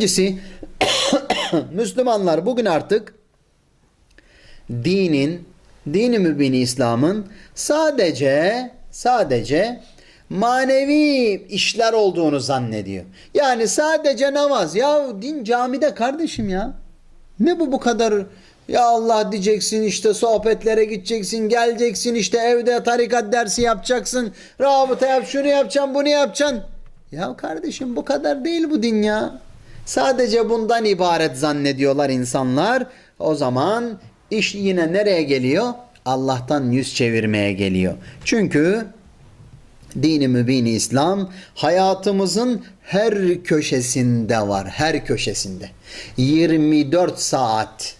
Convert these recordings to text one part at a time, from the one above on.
İkincisi Müslümanlar bugün artık dinin, dini mübini İslam'ın sadece sadece manevi işler olduğunu zannediyor. Yani sadece namaz. Ya din camide kardeşim ya. Ne bu bu kadar ya Allah diyeceksin işte sohbetlere gideceksin geleceksin işte evde tarikat dersi yapacaksın rabıta yap şunu yapacaksın bunu yapacaksın. Ya kardeşim bu kadar değil bu din ya. Sadece bundan ibaret zannediyorlar insanlar. O zaman iş yine nereye geliyor? Allah'tan yüz çevirmeye geliyor. Çünkü dini mübini İslam hayatımızın her köşesinde var. Her köşesinde. 24 saat.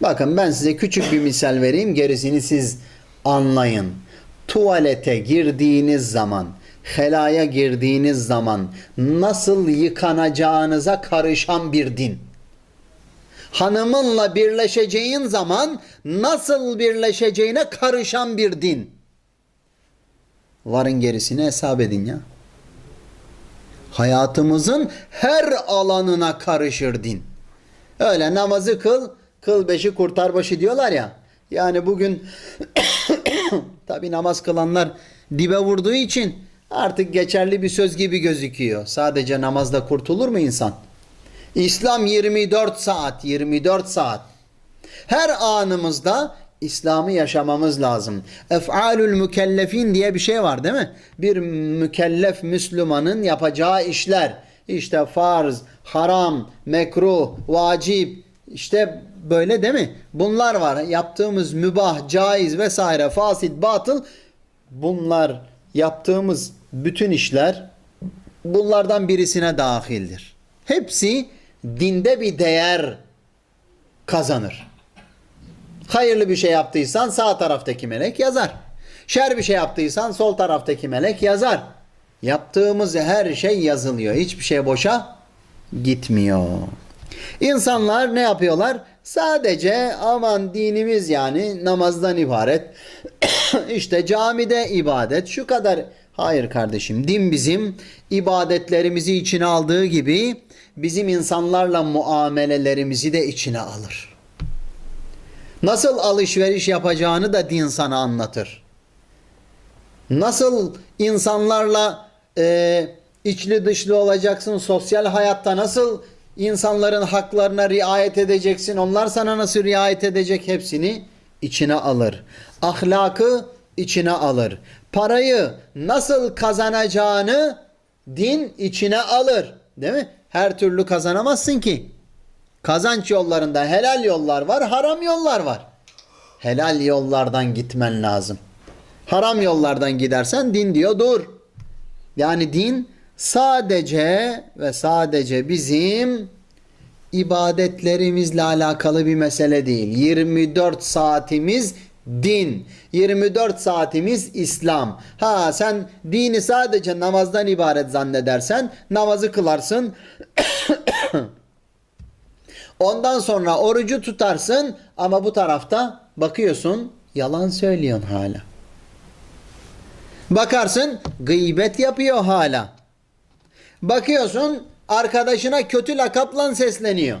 Bakın ben size küçük bir misal vereyim. Gerisini siz anlayın. Tuvalete girdiğiniz zaman, helaya girdiğiniz zaman nasıl yıkanacağınıza karışan bir din. Hanımınla birleşeceğin zaman nasıl birleşeceğine karışan bir din. Varın gerisini hesap edin ya. Hayatımızın her alanına karışır din. Öyle namazı kıl, kıl beşi kurtar başı diyorlar ya. Yani bugün tabi namaz kılanlar dibe vurduğu için artık geçerli bir söz gibi gözüküyor. Sadece namazda kurtulur mu insan? İslam 24 saat, 24 saat. Her anımızda İslam'ı yaşamamız lazım. Ef'alül mükellefin diye bir şey var değil mi? Bir mükellef Müslümanın yapacağı işler. İşte farz, haram, mekruh, vacip. İşte böyle değil mi? Bunlar var. Yaptığımız mübah, caiz vesaire, fasit, batıl. Bunlar yaptığımız bütün işler bunlardan birisine dahildir. Hepsi dinde bir değer kazanır. Hayırlı bir şey yaptıysan sağ taraftaki melek yazar. Şer bir şey yaptıysan sol taraftaki melek yazar. Yaptığımız her şey yazılıyor. Hiçbir şey boşa gitmiyor. İnsanlar ne yapıyorlar? Sadece aman dinimiz yani namazdan ibaret. işte camide ibadet şu kadar. Hayır kardeşim din bizim ibadetlerimizi içine aldığı gibi bizim insanlarla muamelelerimizi de içine alır. Nasıl alışveriş yapacağını da din sana anlatır. Nasıl insanlarla e, içli dışlı olacaksın, sosyal hayatta nasıl insanların haklarına riayet edeceksin, onlar sana nasıl riayet edecek hepsini içine alır. Ahlakı içine alır. Parayı nasıl kazanacağını din içine alır. Değil mi? Her türlü kazanamazsın ki. Kazanç yollarında helal yollar var, haram yollar var. Helal yollardan gitmen lazım. Haram yollardan gidersen din diyor dur. Yani din sadece ve sadece bizim ibadetlerimizle alakalı bir mesele değil. 24 saatimiz din. 24 saatimiz İslam. Ha sen dini sadece namazdan ibaret zannedersen namazı kılarsın. Ondan sonra orucu tutarsın ama bu tarafta bakıyorsun yalan söylüyorsun hala. Bakarsın gıybet yapıyor hala. Bakıyorsun arkadaşına kötü lakapla sesleniyor.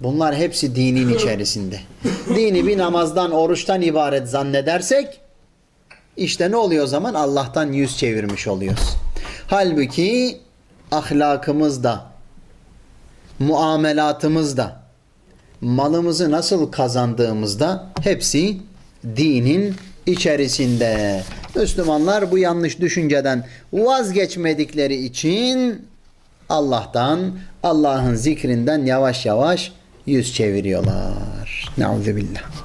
Bunlar hepsi dinin içerisinde. Dini bir namazdan, oruçtan ibaret zannedersek işte ne oluyor o zaman? Allah'tan yüz çevirmiş oluyoruz. Halbuki ahlakımızda, muamelatımızda, malımızı nasıl kazandığımızda hepsi dinin içerisinde. Müslümanlar bu yanlış düşünceden vazgeçmedikleri için Allah'tan, Allah'ın zikrinden yavaş yavaş yüz çeviriyorlar. Neuzubillah.